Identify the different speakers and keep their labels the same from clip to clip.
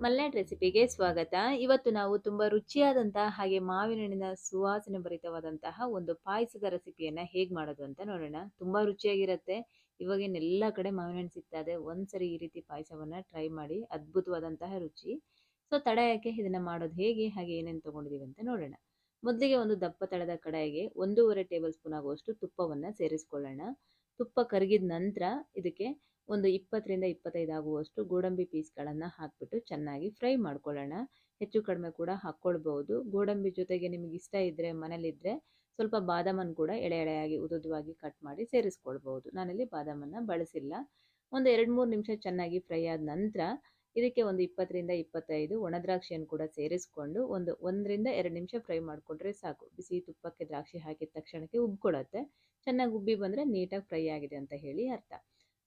Speaker 1: ಮಲ್ನಾಡ್ ರೆಸಿಪಿಗೆ ಸ್ವಾಗತ. ಇವತ್ತು ನಾವು ತುಂಬ ರುಚಿಯಾದಂತಹ ಹಾಗೆ ಮಾವಿನ ಹಣ್ಣಿನ ಸುವಾಸನೆ ಭರಿತವಾದಂತಹ ಒಂದು ಪಾಯಸದ ರೆಸಿಪಿಯನ್ನು ಹೇಗೆ ಮಾಡೋದು ಅಂತ ನೋಡೋಣ. ತುಂಬ ರುಚಿಯಾಗಿರುತ್ತೆ. ಇವಾಗಿನೆಲ್ಲ ಕಡೆ ಮಾವಿನ ಹಣ್ಣು ಸಿಗ್ತಾ ಇದೆ ಒಂದ್ಸರಿ ಈ ರೀತಿ ಪಾಯಸವನ್ನ ಟ್ರೈ ಮಾಡಿ. ಅದ್ಭುತವಾದಂತಹ ರುಚಿ. ಸೊ ಯಾಕೆ ಇದನ್ನ ಮಾಡೋದು ಹೇಗೆ? ಹಾಗೆ ಏನೇನು ತೊಗೊಂಡಿದ್ದೀವಿ ಅಂತ ನೋಡೋಣ. ಮೊದಲಿಗೆ ಒಂದು ದಪ್ಪ ತಳದ ಕಡಾಯಿಗೆ ಒಂದೂವರೆ ಟೇಬಲ್ ಸ್ಪೂನ್ ಆಗುವಷ್ಟು ತುಪ್ಪವನ್ನ ಸೇರಿಸ್ಕೊಳ್ಳೋಣ. ತುಪ್ಪ ಕರಗಿದ ನಂತರ ಇದಕ್ಕೆ ಒಂದು ಇಪ್ಪತ್ತರಿಂದ ಇಪ್ಪತ್ತೈದು ಆಗುವಷ್ಟು ಗೋಡಂಬಿ ಪೀಸ್ಗಳನ್ನು ಹಾಕಿಬಿಟ್ಟು ಚೆನ್ನಾಗಿ ಫ್ರೈ ಮಾಡ್ಕೊಳ್ಳೋಣ. ಹೆಚ್ಚು ಕಡಿಮೆ ಕೂಡ ಹಾಕ್ಕೊಳ್ಬಹುದು ಗೋಡಂಬಿ ಜೊತೆಗೆ ನಿಮಗೆ ಇಷ್ಟ ಇದ್ದರೆ ಮನೇಲಿದ್ದರೆ ಸ್ವಲ್ಪ ಬಾದಾಮನ್ನು ಕೂಡ ಎಳೆ ಎಳೆಯಾಗಿ ಉದುದವಾಗಿ ಕಟ್ ಮಾಡಿ ಸೇರಿಸ್ಕೊಳ್ಬಹುದು ನಾನಿಲ್ಲಿ ಬಾದಾಮನ್ನು ಬಳಸಿಲ್ಲ. ಒಂದು ಎರಡು ಮೂರು ನಿಮಿಷ ಚೆನ್ನಾಗಿ ಫ್ರೈ ಆದ ನಂತರ ಇದಕ್ಕೆ ಒಂದು ಇಪ್ಪತ್ತರಿಂದ ಇಪ್ಪತ್ತೈದು ಒಣದ್ರಾಕ್ಷಿಯನ್ನು ಕೂಡ ಸೇರಿಸ್ಕೊಂಡು ಒಂದು ಒಂದರಿಂದ ಎರಡು ನಿಮಿಷ ಫ್ರೈ ಮಾಡಿಕೊಂಡ್ರೆ ಸಾಕು. ಬಿಸಿ ತುಪ್ಪಕ್ಕೆ ದ್ರಾಕ್ಷಿ ಹಾಕಿದ ತಕ್ಷಣಕ್ಕೆ ಉಬ್ಬಿಕೊಳ್ಳುತ್ತೆ ಚೆನ್ನಾಗಿ ಉಬ್ಬಿ ಬಂದರೆ ನೀಟಾಗಿ ಫ್ರೈ ಆಗಿದೆ ಅಂತ ಹೇಳಿ ಅರ್ಥ.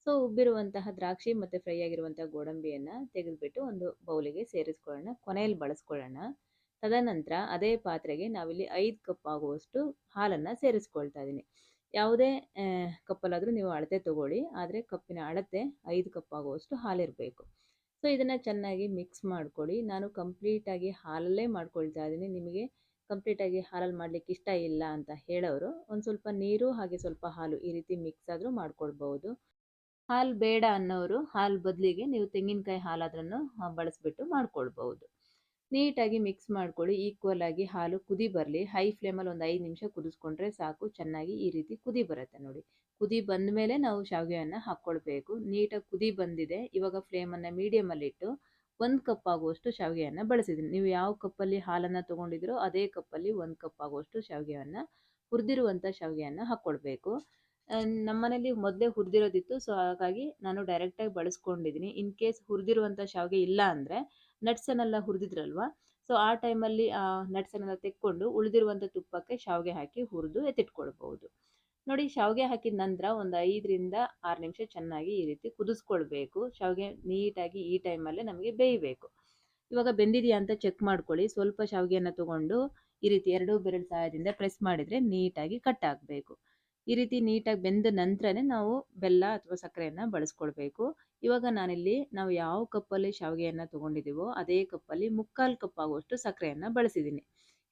Speaker 1: ಸೊ, ಉಬ್ಬಿರುವಂತಹ ದ್ರಾಕ್ಷಿ ಮತ್ತು ಫ್ರೈ ಆಗಿರುವಂತಹ ಗೋಡಂಬಿಯನ್ನು ತೆಗೆದುಬಿಟ್ಟು ಒಂದು ಬೌಲಿಗೆ ಸೇರಿಸ್ಕೊಳ್ಳೋಣ, ಕೊನೆಯಲ್ಲಿ ಬಳಸ್ಕೊಳ್ಳೋಣ. ತದನಂತರ ಅದೇ ಪಾತ್ರೆಗೆ ನಾವಿಲ್ಲಿ ಐದು ಕಪ್ ಆಗುವಷ್ಟು ಹಾಲನ್ನು ಸೇರಿಸ್ಕೊಳ್ತಾ ಇದ್ದೀನಿ ಯಾವುದೇ ಕಪ್ಪಲ್ಲಾದರೂ ನೀವು ಅಳತೆ ತಗೊಳ್ಳಿ, ಆದರೆ ಕಪ್ಪಿನ ಅಳತೆ ಐದು ಕಪ್ ಆಗುವಷ್ಟು ಹಾಲಿರಬೇಕು. ಸೊ, ಇದನ್ನು ಚೆನ್ನಾಗಿ ಮಿಕ್ಸ್ ಮಾಡ್ಕೊಳ್ಳಿ. ನಾನು ಕಂಪ್ಲೀಟಾಗಿ ಹಾಲಲ್ಲೇ ಮಾಡ್ಕೊಳ್ತಾ ಇದ್ದೀನಿ ನಿಮಗೆ ಕಂಪ್ಲೀಟಾಗಿ ಹಾಲಲ್ಲಿ ಮಾಡಲಿಕ್ಕೆ ಇಷ್ಟ ಇಲ್ಲ ಅಂತ ಹೇಳೋರು ಒಂದು ಸ್ವಲ್ಪ ನೀರು ಹಾಗೆ ಸ್ವಲ್ಪ ಹಾಲು ಈ ರೀತಿ ಮಿಕ್ಸ್ ಆದರೂ ಮಾಡ್ಕೊಳ್ಬೋದು ಹಾಲು ಬೇಡ ಅನ್ನೋರು ಹಾಲು ಬದಲಿಗೆ ನೀವು ತೆಂಗಿನಕಾಯಿ ಹಾಲಾದ್ರೂ ಬಳಸಿಬಿಟ್ಟು ಮಾಡ್ಕೊಳ್ಬಹುದು. ನೀಟಾಗಿ ಮಿಕ್ಸ್ ಮಾಡ್ಕೊಳ್ಳಿ ಈಕ್ವಲ್ ಆಗಿ ಹಾಲು ಕುದಿ ಬರಲಿ. ಹೈ ಫ್ಲೇಮಲ್ಲಿ ಒಂದು ಐದು ನಿಮಿಷ ಕುದಿಸ್ಕೊಂಡ್ರೆ ಸಾಕು. ಚೆನ್ನಾಗಿ ಈ ರೀತಿ ಕುದಿ ಬರುತ್ತೆ ನೋಡಿ. ಕುದಿ ಬಂದ ಮೇಲೆ ನಾವು ಶಾವಿಗೆಯನ್ನು ಹಾಕ್ಕೊಳ್ಬೇಕು ನೀಟಾಗಿ ಕುದಿ ಬಂದಿದೆ. ಇವಾಗ ಫ್ಲೇಮನ್ನು ಮೀಡಿಯಮಲ್ಲಿಟ್ಟು ಒಂದು ಕಪ್ ಆಗುವಷ್ಟು ಶಾವಿಗೆಯನ್ನು ಬಳಸಿದ್ದೀನಿ. ನೀವು ಯಾವ ಕಪ್ಪಲ್ಲಿ ಹಾಲನ್ನು ತೊಗೊಂಡಿದ್ದೀರೋ ಅದೇ ಕಪ್ಪಲ್ಲಿ ಒಂದು ಕಪ್ ಆಗುವಷ್ಟು ಶಾವಿಗೆಯನ್ನು ಹುರಿದಿರುವಂಥ ಶಾವಿಗೆಯನ್ನು ಹಾಕ್ಕೊಳ್ಬೇಕು ನಮ್ಮನೇಲಿ ಮೊದಲೇ ಹುರಿದಿರೋದಿತ್ತು. ಸೊ, ಹಾಗಾಗಿ ನಾನು ಡೈರೆಕ್ಟಾಗಿ ಬಳಸ್ಕೊಂಡಿದ್ದೀನಿ ಇನ್ ಕೇಸ್ ಹುರಿದಿರುವಂಥ ಶಾವಿಗೆ ಇಲ್ಲ ಅಂದರೆ ನಟ್ಸನ್ನೆಲ್ಲ ಹುರಿದಿದ್ರಲ್ವ? ಸೊ, ಆ ಟೈಮಲ್ಲಿ ಆ ನಟ್ಸನ್ನೆಲ್ಲ ತೆಕ್ಕೊಂಡು ಉಳಿದಿರುವಂಥ ತುಪ್ಪಕ್ಕೆ ಶಾವಿಗೆ ಹಾಕಿ ಹುರಿದು ಎತ್ತಿಟ್ಕೊಳ್ಬೋದು ನೋಡಿ, ಶಾವಿಗೆ ಹಾಕಿದ ನಂತರ ಒಂದು ಐದರಿಂದ ಆರು ನಿಮಿಷ ಚೆನ್ನಾಗಿ ಈ ರೀತಿ ಕುದಿಸ್ಕೊಳ್ಬೇಕು. ಶಾವಿಗೆ ನೀಟಾಗಿ ಈ ಟೈಮಲ್ಲೇ ನಮಗೆ ಬೇಯಬೇಕು. ಇವಾಗ ಬೆಂದಿದೆಯಾ ಅಂತ ಚೆಕ್ ಮಾಡ್ಕೊಳ್ಳಿ. ಸ್ವಲ್ಪ ಶಾವಿಗೆಯನ್ನು ತಗೊಂಡು ಈ ರೀತಿ ಎರಡೂ ಬೆರಳು ಸಹಾಯದಿಂದ ಪ್ರೆಸ್ ಮಾಡಿದರೆ ನೀಟಾಗಿ ಕಟ್ ಆಗಬೇಕು. ಈ ರೀತಿ ನೀಟಾಗಿ ಬೆಂದ ನಂತರನೇ ನಾವು ಬೆಲ್ಲ ಅಥವಾ ಸಕ್ಕರೆಯನ್ನು ಬಳಸ್ಕೊಳ್ಬೇಕು. ಇವಾಗ ನಾನಿಲ್ಲಿ ನಾವು ಯಾವ ಕಪ್ಪಲ್ಲಿ ಶಾವಿಗೆಯನ್ನು ತೊಗೊಂಡಿದ್ದೀವೋ ಅದೇ ಕಪ್ಪಲ್ಲಿ ಮುಕ್ಕಾಲು ಕಪ್ ಆಗುವಷ್ಟು ಸಕ್ಕರೆಯನ್ನು ಬಳಸಿದ್ದೀನಿ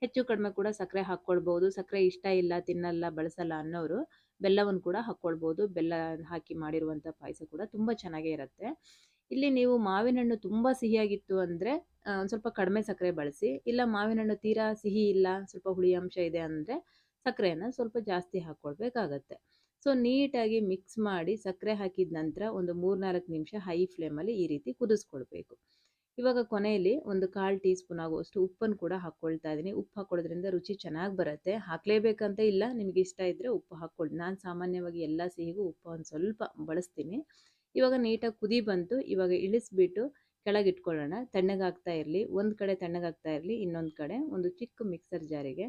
Speaker 1: ಹೆಚ್ಚು ಕಡಿಮೆ ಕೂಡ ಸಕ್ಕರೆ ಹಾಕ್ಕೊಳ್ಬೋದು. ಸಕ್ಕರೆ ಇಷ್ಟ ಇಲ್ಲ, ತಿನ್ನಲ್ಲ, ಬಳಸಲ್ಲ ಅನ್ನೋರು ಬೆಲ್ಲವನ್ನು ಕೂಡ ಹಾಕ್ಕೊಳ್ಬೋದು. ಬೆಲ್ಲ ಹಾಕಿ ಮಾಡಿರುವಂಥ ಪಾಯಸ ಕೂಡ ತುಂಬ ಚೆನ್ನಾಗೇ ಇರುತ್ತೆ. ಇಲ್ಲಿ ನೀವು ಮಾವಿನ ಹಣ್ಣು ತುಂಬ ಸಿಹಿಯಾಗಿತ್ತು ಅಂದರೆ ಒಂದು ಸ್ವಲ್ಪ ಕಡಿಮೆ ಸಕ್ಕರೆ ಬಳಸಿ. ಇಲ್ಲ ಮಾವಿನ ಹಣ್ಣು ತೀರಾ ಸಿಹಿ ಇಲ್ಲ, ಸ್ವಲ್ಪ ಹುಳಿ ಅಂಶ ಇದೆ ಅಂದರೆ ಸಕ್ಕರೆಯನ್ನು ಸ್ವಲ್ಪ ಜಾಸ್ತಿ ಹಾಕ್ಕೊಳ್ಬೇಕಾಗತ್ತೆ ಸೊ, ನೀಟಾಗಿ ಮಿಕ್ಸ್ ಮಾಡಿ ಸಕ್ಕರೆ ಹಾಕಿದ ನಂತರ ಒಂದು ಮೂರ್ನಾಲ್ಕು ನಿಮಿಷ ಹೈ ಫ್ಲೇಮಲ್ಲಿ ಈ ರೀತಿ ಕುದಿಸ್ಕೊಳ್ಬೇಕು. ಇವಾಗ ಕೊನೆಯಲ್ಲಿ ಒಂದು ಕಾಲು ಟೀ ಸ್ಪೂನ್ ಆಗುವಷ್ಟು ಉಪ್ಪನ್ನು ಕೂಡ ಹಾಕ್ಕೊಳ್ತಾ ಇದ್ದೀನಿ. ಉಪ್ಪು ಹಾಕ್ಕೊಳ್ಳೋದ್ರಿಂದ ರುಚಿ ಚೆನ್ನಾಗಿ ಬರುತ್ತೆ. ಹಾಕಲೇಬೇಕಂತ ಇಲ್ಲ. ನಿಮಗೆ ಇಷ್ಟ ಇದ್ದರೆ ಉಪ್ಪು ಹಾಕ್ಕೊಳ್ಳಿ. ನಾನು ಸಾಮಾನ್ಯವಾಗಿ ಎಲ್ಲ ಸಿಹಿಗೂ ಉಪ್ಪು ಒಂದು ಸ್ವಲ್ಪ ಬಳಸ್ತೀನಿ. ಇವಾಗ ನೀಟಾಗಿ ಕುದಿ ಬಂತು. ಇವಾಗ ಇಳಿಸ್ಬಿಟ್ಟು ಕೆಳಗಿಟ್ಕೊಳ್ಳೋಣ. ತಣ್ಣಗಾಗ್ತಾ ಇರಲಿ. ಒಂದು ಕಡೆ ತಣ್ಣಗಾಗ್ತಾ ಇರಲಿ. ಇನ್ನೊಂದು ಕಡೆ ಒಂದು ಚಿಕ್ಕ ಮಿಕ್ಸರ್ ಜಾರಿಗೆ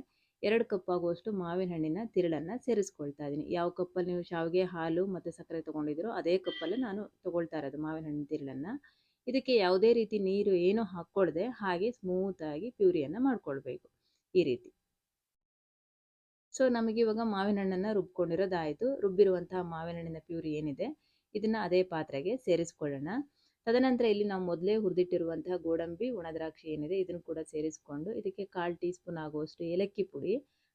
Speaker 1: ಎರಡು ಕಪ್ ಆಗುವಷ್ಟು ಮಾವಿನ ಹಣ್ಣಿನ ತಿರುಳನ್ನು ಸೇರಿಸ್ಕೊಳ್ತಾ ಇದ್ದೀನಿ. ಯಾವ ಕಪ್ಪಲ್ಲಿ ನೀವು ಶಾವಿಗೆ, ಹಾಲು ಮತ್ತು ಸಕ್ಕರೆ ತೊಗೊಂಡಿದ್ದೀರೋ ಅದೇ ಕಪ್ಪಲ್ಲಿ ನಾನು ತೊಗೊಳ್ತಾ ಇರೋದು ಮಾವಿನ ಹಣ್ಣಿನ ತಿರುಳನ್ನು. ಇದಕ್ಕೆ ಯಾವುದೇ ರೀತಿ ನೀರು ಏನೂ ಹಾಕ್ಕೊಳ್ದೆ ಹಾಗೆ ಸ್ಮೂತಾಗಿ ಪ್ಯೂರಿಯನ್ನು ಮಾಡ್ಕೊಳ್ಬೇಕು ಈ ರೀತಿ. ಸೊ ನಮಗೆ ಇವಾಗ ಮಾವಿನ ಹಣ್ಣನ್ನು ರುಬ್ಕೊಂಡಿರೋದಾಯಿತು. ರುಬ್ಬಿರುವಂತಹ ಮಾವಿನ ಹಣ್ಣಿನ ಪ್ಯೂರಿ ಏನಿದೆ, ಇದನ್ನು ಅದೇ ಪಾತ್ರೆಗೆ ಸೇರಿಸ್ಕೊಳ್ಳೋಣ. ತದನಂತರ ಇಲ್ಲಿ ನಾವು ಮೊದಲೇ ಹುರಿದಿಟ್ಟಿರುವಂತಹ ಗೋಡಂಬಿ ಒಣದ್ರಾಕ್ಷಿ ಏನಿದೆ ಇದನ್ನು ಕೂಡ ಸೇರಿಸ್ಕೊಂಡು ಇದಕ್ಕೆ ಕಾಲು ಟೀ ಸ್ಪೂನ್ ಆಗುವಷ್ಟು ಏಲಕ್ಕಿ ಪುಡಿ,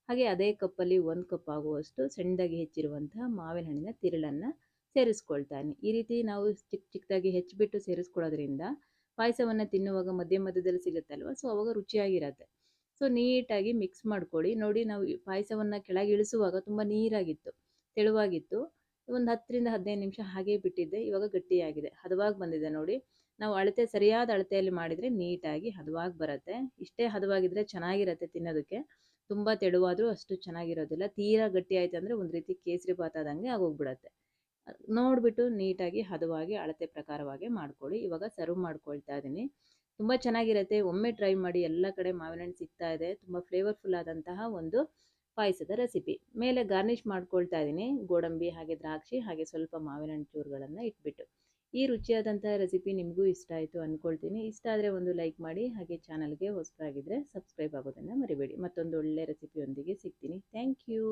Speaker 1: ಹಾಗೆ ಅದೇ ಕಪ್ಪಲ್ಲಿ ಒಂದು ಕಪ್ ಆಗುವಷ್ಟು ಸಣ್ಣದಾಗಿ ಹೆಚ್ಚಿರುವಂತಹ ಮಾವಿನ ಹಣ್ಣಿನ ತಿರುಳನ್ನು ಸೇರಿಸ್ಕೊಳ್ತಾನೆ. ಈ ರೀತಿ ನಾವು ಚಿಕ್ಕ ಚಿಕ್ಕದಾಗಿ ಹೆಚ್ಚಿಬಿಟ್ಟು ಸೇರಿಸ್ಕೊಳ್ಳೋದ್ರಿಂದ ಪಾಯಸವನ್ನು ತಿನ್ನುವಾಗ ಮಧ್ಯ ಮಧ್ಯದಲ್ಲಿ ಸಿಗುತ್ತಲ್ವ? ಸೊ ಅವಾಗ ರುಚಿಯಾಗಿರತ್ತೆ. ಸೊ ನೀಟಾಗಿ ಮಿಕ್ಸ್ ಮಾಡ್ಕೊಳ್ಳಿ. ನೋಡಿ ನಾವು ಪಾಯಸವನ್ನು ಕೆಳಗೆ ಇಳಿಸುವಾಗ ತುಂಬ ನೀರಾಗಿತ್ತು, ತೆಳುವಾಗಿತ್ತು. ಒಂದು ಹತ್ತರಿಂದ ಹದಿನೈದು ನಿಮಿಷ ಹಾಗೆ ಬಿಟ್ಟಿದ್ದೆ, ಇವಾಗ ಗಟ್ಟಿಯಾಗಿದೆ. ಹದವಾಗಿ ಬಂದಿದೆ ನೋಡಿ. ನಾವು ಅಳತೆ ಸರಿಯಾದ ಅಳತೆಯಲ್ಲಿ ಮಾಡಿದರೆ ನೀಟಾಗಿ ಹದವಾಗಿ ಬರುತ್ತೆ. ಇಷ್ಟೇ ಹದವಾಗಿದ್ದರೆ ಚೆನ್ನಾಗಿರುತ್ತೆ ತಿನ್ನೋದಕ್ಕೆ. ತುಂಬ ತೆಳುವಾದರೂ ಅಷ್ಟು ಚೆನ್ನಾಗಿರೋದಿಲ್ಲ. ತೀರಾ ಗಟ್ಟಿ ಆಯಿತು ಅಂದರೆ ಒಂದು ರೀತಿ ಕೇಸರಿ ಭಾತ್ ಆದಂಗೆ ಆಗೋಗ್ಬಿಡತ್ತೆ. ನೋಡಿಬಿಟ್ಟು ನೀಟಾಗಿ ಹದವಾಗಿ ಅಳತೆ ಪ್ರಕಾರವಾಗಿ ಮಾಡ್ಕೊಳ್ಳಿ. ಇವಾಗ ಸರ್ವ್ ಮಾಡ್ಕೊಳ್ತಾ ಇದ್ದೀನಿ ತುಂಬ ಚೆನ್ನಾಗಿರುತ್ತೆ. ಒಮ್ಮೆ ಟ್ರೈ ಮಾಡಿ ಎಲ್ಲ ಕಡೆ ಮಾವಿನ ಹಣ್ಣು ಸಿಗ್ತಾ ಇದೆ. ತುಂಬ ಫ್ಲೇವರ್ಫುಲ್ ಆದಂತಹ ಒಂದು ಪಾಯಸದ ರೆಸಿಪಿ. ಮೇಲೆ ಗಾರ್ನಿಷ್ ಮಾಡ್ಕೊಳ್ತಾ ಇದ್ದೀನಿ. ಗೋಡಂಬಿ ಹಾಗೆ ದ್ರಾಕ್ಷಿ ಹಾಗೆ ಸ್ವಲ್ಪ ಮಾವಿನ ಹಣ್ಣು ಚೂರುಗಳನ್ನು ಇಟ್ಬಿಟ್ಟು. ಈ ರುಚಿಯಾದಂಥ ರೆಸಿಪಿ ನಿಮಗೂ ಇಷ್ಟ ಆಯಿತು ಅಂದ್ಕೊಳ್ತೀನಿ ಇಷ್ಟ ಆದರೆ ಒಂದು ಲೈಕ್ ಮಾಡಿ, ಹಾಗೆ ಚಾನಲ್ಗೆ ಹೊಸದಾಗಿದ್ದರೆ ಸಬ್ಸ್ಕ್ರೈಬ್ ಆಗೋದನ್ನು ಮರಿಬೇಡಿ. ಮತ್ತೊಂದು ಒಳ್ಳೆ ರೆಸಿಪಿಯೊಂದಿಗೆ ಸಿಗ್ತೀನಿ. Thank you.